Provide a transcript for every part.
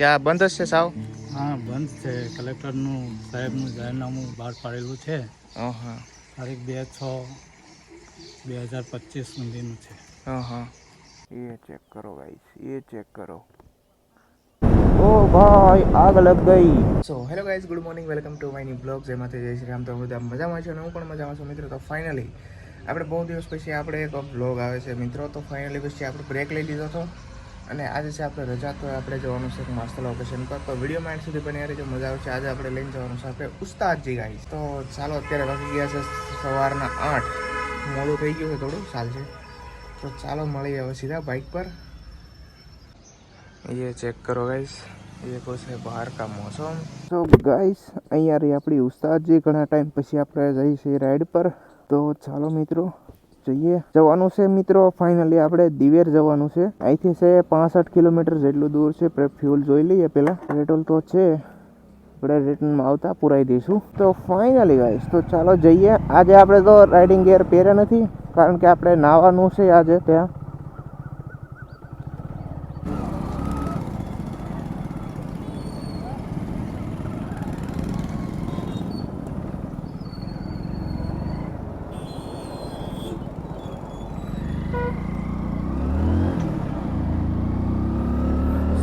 ક્યાં બંધ જ છે સાવ? હા બંધ છે. કલેક્ટરનું સાહેબનું જાહેરનામું બહાર પાડેલું છે. હા હા તારીખ બે છ બે હજાર પચીસ સુધીનું છે. હા હા એ ચેક કરો ગાઈસ એ ચેક કરો. ઓ ભાઈ આગ લગ ગઈ. So hello guys good morning welcome to my new blog જેમાંથી જય શ્રી રામ. તો બધા મજામાં છે અને હું પણ મજામાં છું મિત્રો. તો ફાઇનલી આપણે બહુ દિવસ પછી આપણે એક બ્લોગ આવે છે. મિત્રો તો ફાઇનલી પછી આપણે બ્રેક લઈ લીધો હતો. અને આજે છે આપણે રજા તો આપણે જવાનું છે એક મસ્ત લોકેશન પર તો વિડીયો માઇન્ડ સુધી બની રહેજો મજા આવશે આજે આપણે લઈને જવાનું છે આપણે ઉસ્તાદજી ગાઈસ તો ચાલો અત્યારે વાગી ગયા છે સવારના આઠ મોડું થઈ ગયું છે થોડું ચાલશે તો ચાલો મળીએ હવે સીધા બાઇક પર ये चेक करो गाइस ये कुछ है बाहर का मौसम તો ગાઈસ અહીંયા રહી આપણી ઉસ્તાદજી ઘણા ટાઈમ પછી આપણે જઈએ છીએ રાઈડ પર તો ચાલો મિત્રો જઈએ. જવાનું છે મિત્રો ફાઇનલી આપણે દિવેર જવાનું છે. અહીંથી છે પાસઠ કિલોમીટર જેટલું દૂર છે. ફ્યુલ જોઈ લઈએ પહેલાં. પેટ્રોલ તો છે. આપણે રિટર્નમાં આવતા પુરાઈ દઈશું. તો ફાઇનલી ગાઈશ તો ચાલો જઈએ. આજે આપણે તો રાઇડિંગ ગેર પહેર્યા નથી. કારણ કે આપણે નાવાનું છે આજે ત્યાં.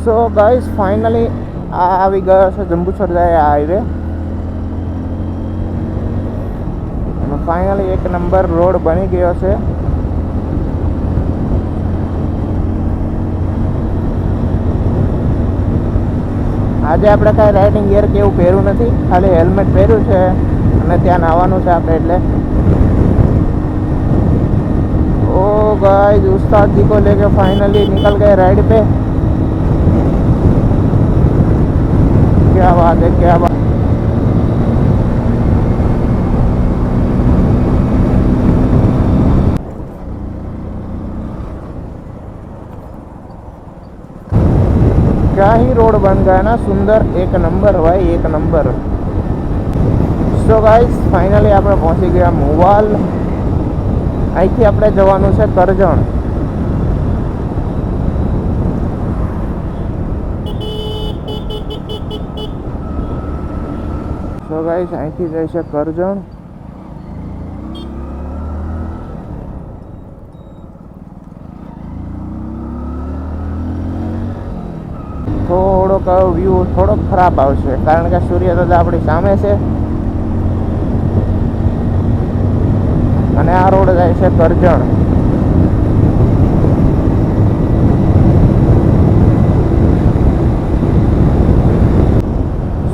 સો ગાઈસ ફાઇનલી આ આવી ગયો છે, જંબુસર જાય આ હાઈવે ફાઇનલી એક નંબર રોડ બની ગયો છે. આજે આપણે કાંઈ રાઇડિંગ ગિયર કેવું પહેર્યું નથી, ખાલી હેલ્મેટ પહેર્યું છે અને ત્યાં નાવાનું છે આપણે એટલે. ઓ ગાઈસ ઉસ્તાદજી કો લેકે ફાઇનલી નિકલ ગયા રાઈડ પે. क्या बात है क्या बात क्या ही रोड बन गया ना सुंदर एक नंबर भाई एक नंबर સો ગાઈસ ફાઇનલી આપણે પહોંચી ગયા મોવાલ અહીંથી આપણે જવાનું છે કરજણ ગાઈસ, અહીંથી જાય કરજણ. થોડોક વ્યૂ થોડોક ખરાબ આવશે, કારણ કે સૂર્ય દાદા આપણી સામે છે. અને આ રોડ જાય છે કરજણ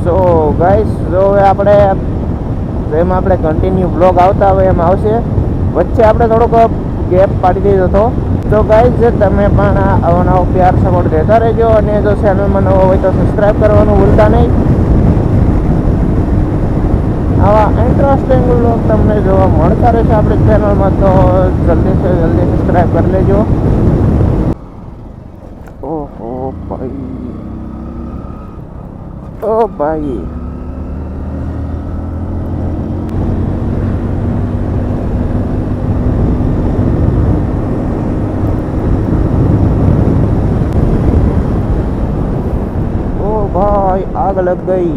સો ગાઈસ જો હવે આપણે જેમ આપણે કન્ટિન્યુ બ્લોગ આવતા હોય એમ આવશે. વચ્ચે આપણે થોડોક ગેપ પાડી દીધો હતો. તો ગાઈઝ તમે પણ આવો નવો પ્યાર સપોર્ટ દેતા રહેજો અને જો ચેનલમાં નવો હોય તો સબસ્ક્રાઈબ કરવાનું ભૂલતા નહીં. આવા ઇન્ટરેસ્ટિંગ લોક તમને જોવા મળતા રહેશે આપણી ચેનલમાં તો જલ્દીથી જલ્દી સબસ્ક્રાઈબ કરી લેજો. ઓહો ભાઈ. ઓ ભાઈ. आग लग गई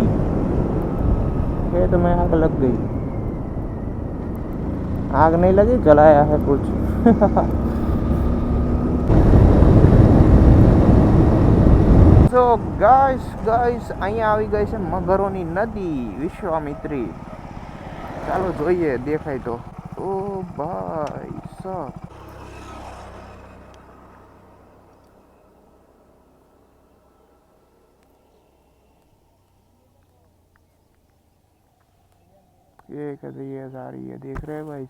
खेत में आग लग गई आग नहीं लगी जलाया है कुछ સો ગાઈસ ગાઈસ અહીંયા આવી ગઈ છે મગરોની નદી વિશ્વામિત્રી ચાલો જોઈએ દેખાય તો ઓ ભાઈ સાહેબ ये आ रही है, देख रहे हैं भाई।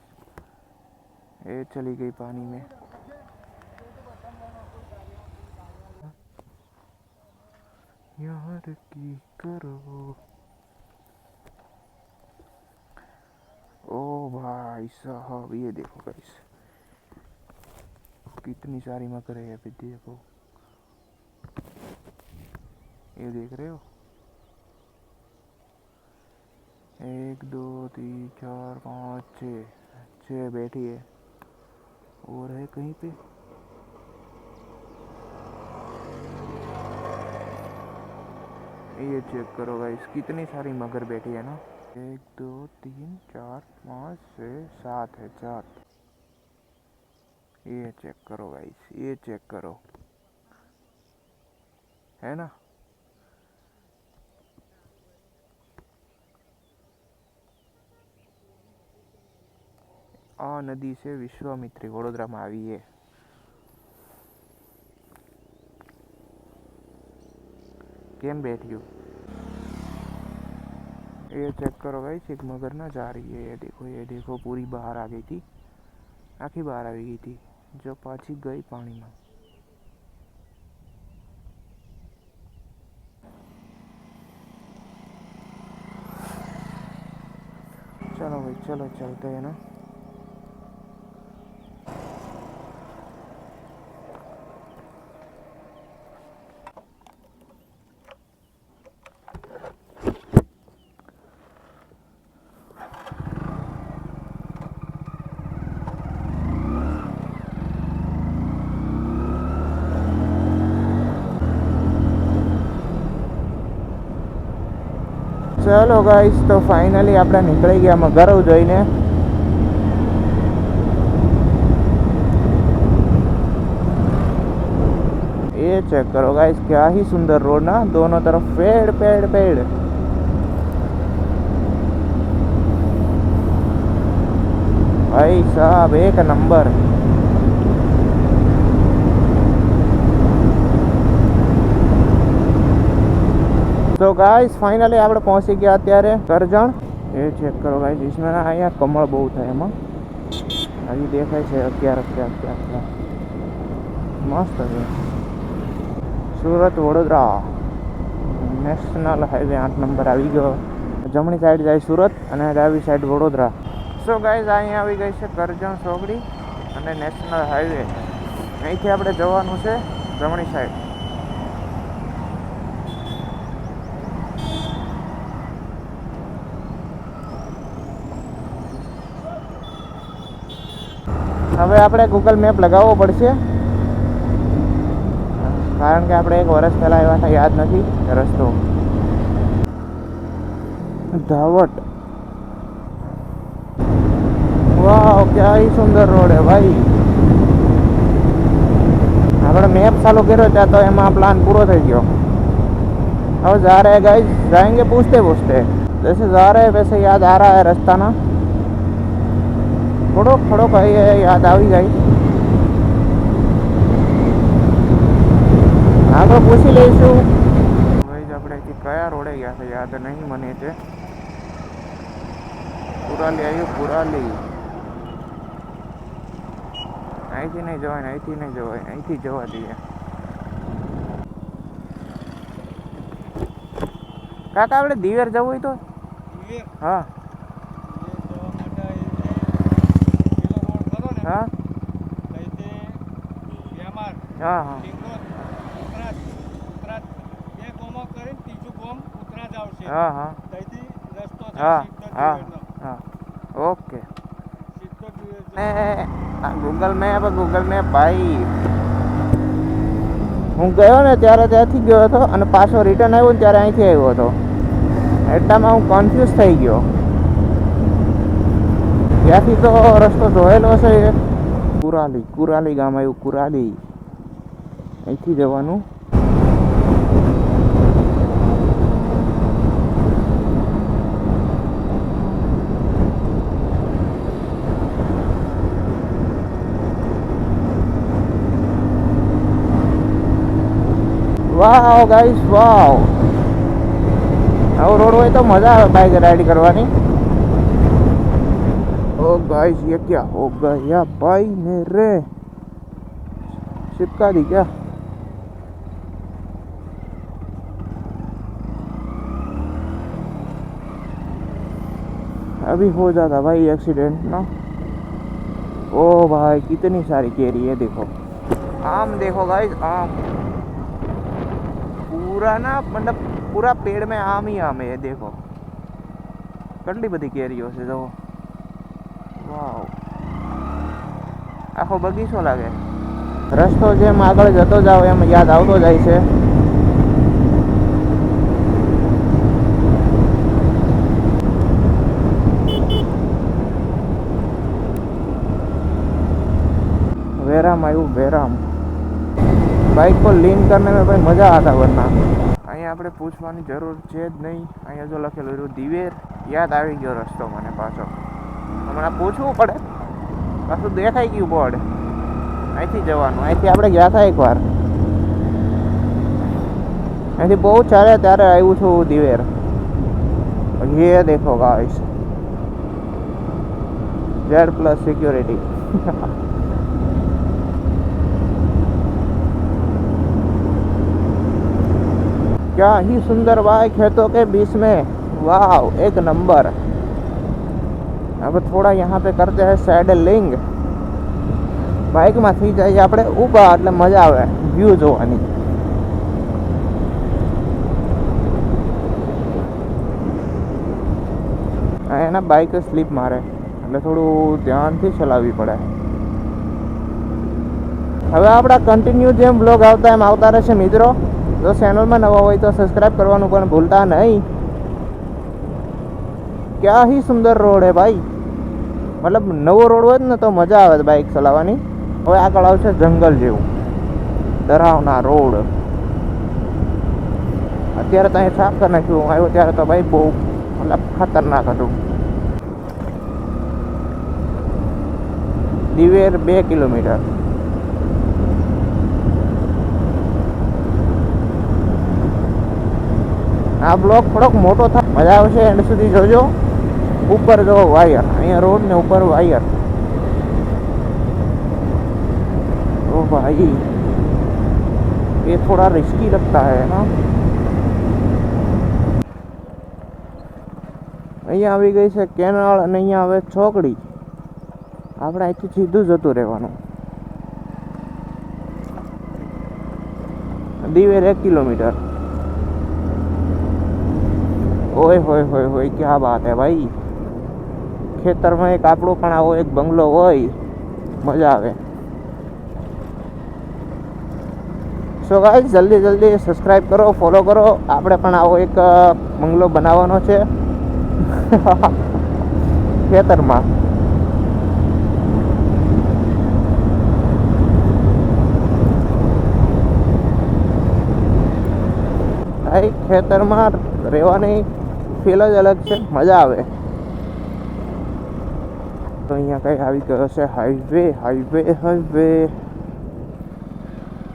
ये चली गई पानी में। यार की करो। ओ भाई साहब, ये देखो गाइस कितनी सारी मकर हैं देखो। ये देख रहे हो? एक, दो, तीन, चार, पाँच, छः। छः बैठी है। और है कहीं पे? ये चेक करो गाइस कितनी सारी मगर बैठी है ना? एक, दो, तीन, चार, पाँच, छः, सात है सात ये चेक करो गाइस ये चेक करो। है ना? આ નદી છે વિશ્વામિત્રી વડોદરામાં આવી છે કેમ बैठी हो ये चेक करो गाइस एक मगर ना जा रही है ये देखो ये देखो पूरी बाहर आ गई थी आखी बाहर આવી ગઈ હતી જો પાછી ગઈ પાણીમાં चलो भाई चलो चलते हैं ना ચલો ગાઈસ તો ફાઇનલી આપણે નીકળી ગયા મગર જોઈને ये चेक करो गाइस क्या ही सुंदर रोड ना दोनों तरफ पेड़ पेड़ पेड़ भाई साहब एक नंबर તો ગાઈસ ફાઇનલી આપણે પહોંચી ગયા અત્યારે કરજણ. એ ચેક કરો ગાઈસ ઈસમેના અહીંયા કમળ બહુ થાય એમાં હજી દેખાય છે અગિયાર અગિયાર અગિયાર મસ્ત છે. સુરત, વડોદરા. નેશનલ હાઈવે આઠ નંબર આવી ગયો. જમણી સાઈડ જાય સુરત અને ડાબી સાઈડ વડોદરા. સો ગાઈઝ અહીંયા આવી ગઈ છે કરજણ સોગડી અને નેશનલ હાઈવે અહીંથી આપણે જવાનું છે જમણી સાઈડ હવે આપણે ગૂગલ મેપ લગાવવો પડશે કારણ કે આપણે એક વર્ષ પહેલાં આવ્યા હતા યાદ નથી રસ્તો धावट वाह क्या ही सुंदर रोड है भाई આપણે મેપ ચાલુ કર્યો ત્યાં તો એમાં પ્લાન પૂરો થઈ ગયો હવે જા રહે ગાઈઝ જાયંગે પૂછતે પૂછતે જૈસે જા રહે વૈસે યાદ આ રહા હૈ રસ્તા ના થોડોક થોડોક યાદ આવી જાય. આગળ પૂછી લઈશું. ભાઈ આપણે કયા રોડે ગયા છે? યાદ નહીં મને છે પુરાલી આવ્યું પુરાલી. અહીંથી નહીં જવાય ને અહીંથી નહીં જવાય અહીંથી જવા દઈએ. કાકા આપણે દિવેર જવું હોય તો? હા હા. હા હા. હા હા. હા હા હા. ઓકે. ને આ ગૂગલ મેપ ગૂગલ મેપ ભાઈ. હું ગયો ને ત્યારે ત્યાંથી ગયો હતો અને પાછો રિટર્ન આવ્યો ને ત્યારે અહીંથી આવ્યો હતો. એટલામાં હું કન્ફ્યુઝ થઈ ગયો. ત્યાંથી તો રસ્તો જોયેલો છે. કુરાલી કુરાલી ગામ આવ્યું કુરાલી. અહીંથી જવાનું. Wow guys, wow. આવો રોડ હોય તો મજા આવે બાઇક રાઈડ કરવાની. ઓ ગાઈસ યે ક્યા? હો ગયા ભાઈ ને રે. શિપકા દી ક્યા? अभी हो जाता भाई एक्सीडेंट ना ओ भाई कितनी सारी केरी है देखो आम देखो गाइस आम पूरा ना मतलब पूरा पेड़ में आम ही आम है ये देखो કેટલી બધી કેરીઓ છે જુઓ વાવ આખો બગીચો લાગે રસ્તો જેમ આગળ જતો જાવ એમ યાદ આવતો જાય છે ड्राइव बेराम बाइक को लीन करने में भाई मज़ा आता वरना અહીંયા આપણે પૂછવાની જરૂર છે જ નહીં અહીંયા જો લખેલું રહ્યું દિવેર યાદ આવી ગયો રસ્તો મને પાછો હમણાં પૂછવું પડે પાછું દેખાઈ ગયું બોર્ડ અહીંથી જવાનું અહીંથી આપણે ગયા હતા એકવાર અહીંથી બહુ ચાલે ત્યારે આવ્યું છું દિવેર ये देखो गाइस जेड प्लस सिक्योरिटी क्या ही सुंदर बाइक है तो के बीच में वाह एक नंबर अब થોડા यहाँ पे करते हैं સેડલિંગ બાઇકમાં થઈ જાય આપણે ઊભા એટલે મજા આવે વ્યૂ જોવાની આ એના બાઇક સ્લીપ મારે એટલે થોડું ધ્યાનથી ચલાવવી પડે હવે આપણા કન્ટિન્યુ જેમ બ્લોગ આવતા એમ આવતા રહેશે મિત્રો જો ચેનલમાં નવા હોય તો સબસ્ક્રાઇબ કરવાનું પણ ભૂલતા નહીં. ક્યાં હી સુંદર રોડ હે ભાઈ? મતલબ નવો રોડ હોય ને તો મજા આવે બાઇક ચલાવવાની. હવે આગળ આવશે જંગલ જેવું. ડરાવના રોડ. અત્યારે તો અહીં સાફ કરી નાખ્યું. હું આવ્યો ત્યારે તો ભાઈ બહુ મતલબ ખતરનાક હતું. દિવેર બે કિલોમીટર. આ બ્લોક થોડોક મોટો થાય મજા આવશે એન્ડ સુધી જોજો ઉપર જો વાયર અહીંયા રોડ ને ઉપર વાયર ओ भाई ये थोड़ा रिस्की लगता है ना અહીંયા આવી ગઈ છે કેનાળ અને અહીંયા આવે ચોકડી આપણે અહીંથી સીધું જતું રહેવાનું દિવેર એક કિલોમીટર ઓય હોય હોય હોય, ક્યાં વાત હે ભાઈ? ખેતરમાં એક આપણો પણ આવો એક બંગલો હોય. મજા આવે. સો ગાઈઝ જલ્દી જલ્દી સબસ્ક્રાઈબ કરો ફોલો કરો. આપણે પણ આવો એક બંગલો બનાવવાનો છે. ખેતરમાં. ખેતરમાં રહેવાની ફીલ જ અલગ છે મજા આવે તો અહીંયા કંઈ આવી ગયો છે હાઈવે હાઈવે હાઈવે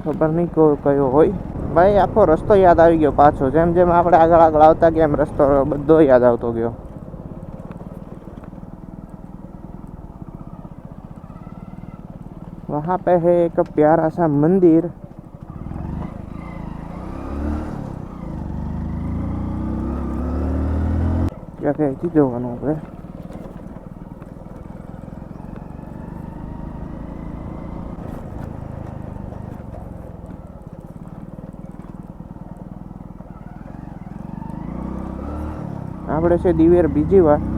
ખબર નહીં કયો કયો હોય ભાઈ આખો રસ્તો યાદ આવી ગયો પાછો જેમ જેમ આપણે આગળ આગળ આવતા ગયા એમ રસ્તો બધો યાદ આવતો ગયો વહાં પે હે એક પ્યારા સા મંદિર ક્યાં ક્યાંથી જવાનું આપણે આપણે છે દિવેર બીજી વાર.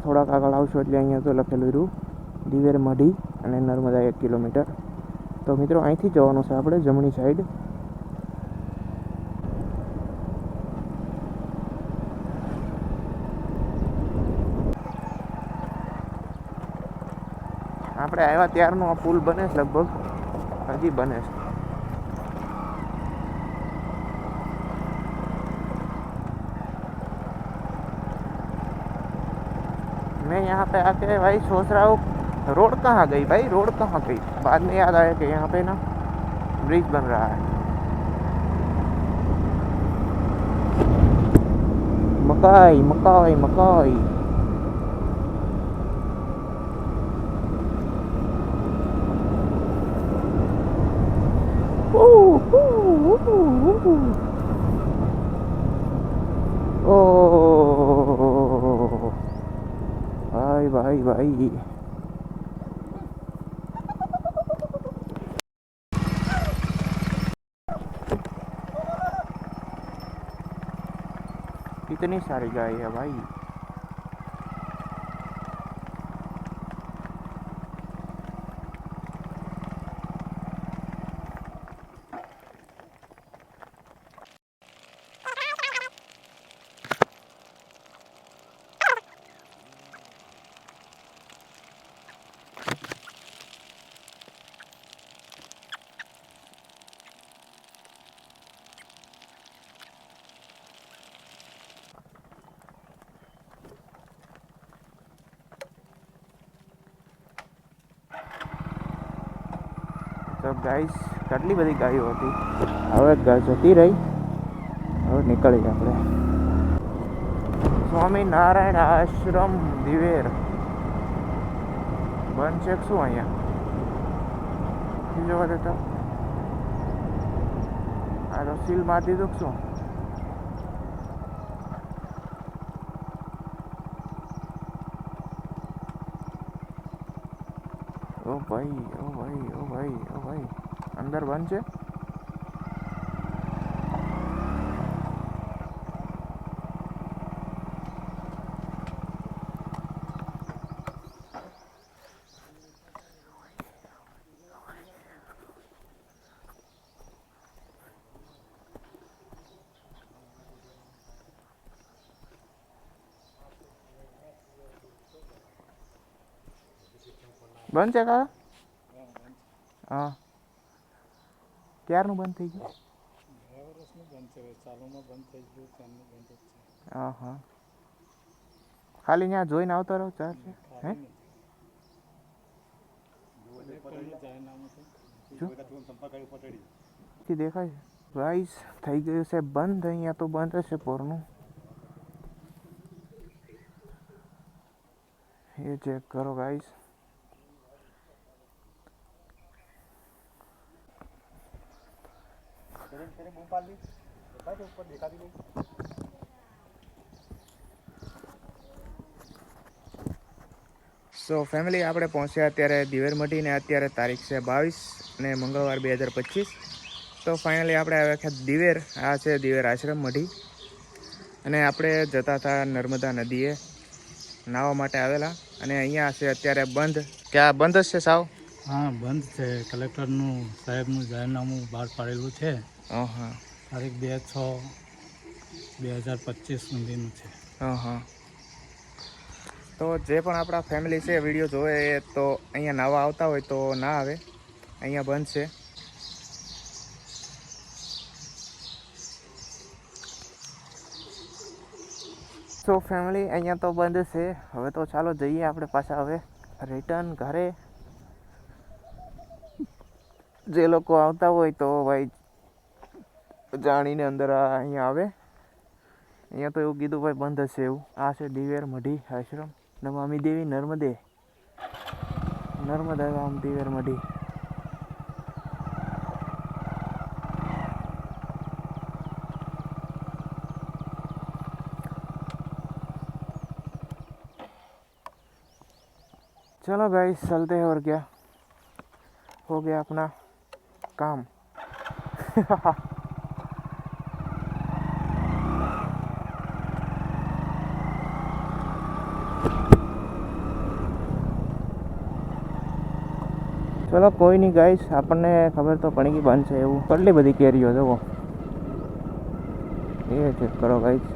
અહીંયા થોડાક આગળ આવશો એટલે અહીંયા તો લખેલું રહ્યું. દિવેર મઢી અને નર્મદા એક કિલોમીટર. તો મિત્રો, અહીંથી જવાનું છે આપણે જમણી સાઈડ આપણે આવ્યા ત્યારનો આ પુલ બને છે લગભગ. હજી બને છે. मैं यहाँ पे आके भाई सोच रहा हूँ रोड कहाँ गई भाई रोड कहाँ गई बाद में याद आया कि यहाँ पे ना ब्रिज बन रहा है मकाई मकाई मकाई Ooh, ooh, ooh, ooh. Baik, bye itu nih sarigaya baik. તો ગાઈસ કેટલી બધી ગાયો હતી. હવે ગાય જતી રહી. હવે નીકળી આપણે. સ્વામિનારાયણ આશ્રમ, દિવેર. કે શું અહીંયા? જોવા દેતો આ તો સીલ મારી દીધું શું? ઓ ભાઈ ઓ ભાઈ ઓ ભાઈ ઓ ભાઈ. અંદર બંધ છે? બંધ છે કાકા? હા ક્યારનું બંધ થઈ ગયું? બે વર્ષનું બંધ છે ચાલુમાં બંધ થઈ ગયું ત્યાંનું બંધ છે. હા હા. ખાલી ત્યાં જોઈને આવતો રહો ચાર છે? હે? દેખાય. ગાઈસ થઈ ગયું છે બંધ અહીંયા તો બંધ હશે પોરનું. એ ચેક કરો ગાઈસ સો ફેમિલી આપણે પહોંચ્યા અત્યારે દિવેર મઢીને. અત્યારે તારીખ છે બાવીસ અને મંગળવાર બે હજાર પચીસ. તો ફાઇનલી આપણે આવ્યા છે દિવેર. આ છે દિવેર આશ્રમ મઢી. અને આપણે જતા હતા નર્મદા નદીએ નાહવા માટે આવેલા. અને અહીંયા છે અત્યારે બંધ. ક્યાં બંધ જ છે સાવ? હા બંધ છે. કલેક્ટરનું સાહેબનું જાહેરનામું બહાર પાડેલું છે. હા હા. તારીખ બે છ બે હજાર પચીસ સુધીનું છે. હા હા. તો જે પણ આપણા ફેમિલી છે વીડિયો જોવે તો અહીંયા નવા આવતા હોય તો ના આવે. અહીંયા બંધ છે. સો ફેમિલી અહીંયા તો બંધ છે. હવે તો ચાલો જઈએ આપણે પાછા હવે. રિટર્ન ઘરે. જે લોકો આવતા હોય તો ભાઈ જાણીને અંદર આ અહીંયા આવે અહીંયા તો એવું કીધું ભાઈ બંધ હશે એવું આ છે દિવેર મઢી આશ્રમ નમામી દેવી નર્મદે નર્મદા ગામ દિવેર મઢી चलो गाइस चलते हैं और क्या हो गया अपना काम ચલો, કોઈ નહીં ગાઈશ આપણને ખબર તો પડી ગઈ બનશે એવું. કેટલી બધી કેરીઓ જુઓ એ ચેક કરો ગાઈશ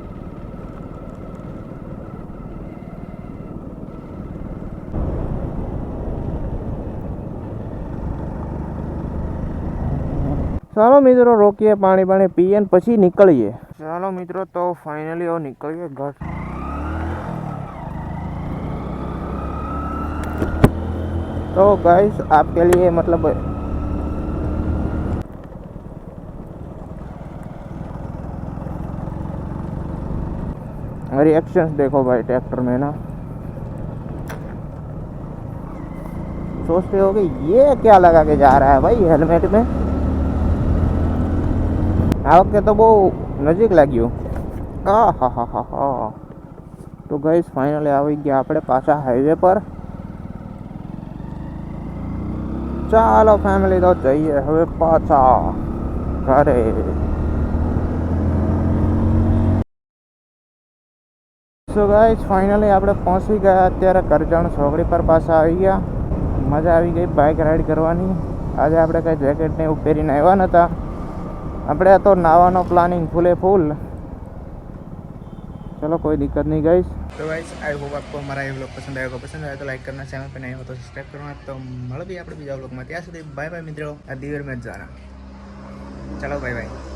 ચાલો મિત્રો, રોકીએ પાણી પાણી પીએ ને પછી નીકળીએ. ચાલો મિત્રો, તો ફાઇનલી નીકળીએ ઘર. तो गाइस आपके लिए मतलब रिएक्शंस देखो भाई ट्रैक्टर में ना सोचते हो कि ये क्या लगा के जा रहा है भाई हेलमेट में આ વખતે તો બહુ નજીક લાગ્યું આ હા હા હા હા તો ગઈસ ફાઇનલી આવી ગયા આપણે પાછા હાઈવે પર ચાલો ફેમિલી તો જઈએ હવે પાછા ઘરે. સો ગાઈસ ફાઇનલી આપણે પહોંચી ગયા અત્યારે કરજણ છોકરી પર પાછા આવી ગયા. મજા આવી ગઈ બાઇક રાઈડ કરવાની. આજે આપણે કંઈ જેકેટ ને એવું પહેરીને આવ્યા નહોતા આપણે તો નાવાનો પ્લાનિંગ ફૂલે ફૂલ. चलो कोई दिक्कत नहीं गाइस तो गाइस आई होप आपको हमारा ये व्लॉग पसंद आएगा पसंद आया तो लाइक करना चैनल पे नहीं हो तो सब्सक्राइब करना तो મળો भी આપણે બીજા વ્લોગમાં ત્યાં સુધી બાય બાય મિત્રો આ દિવેર મેં જ જાના ચલો બાય બાય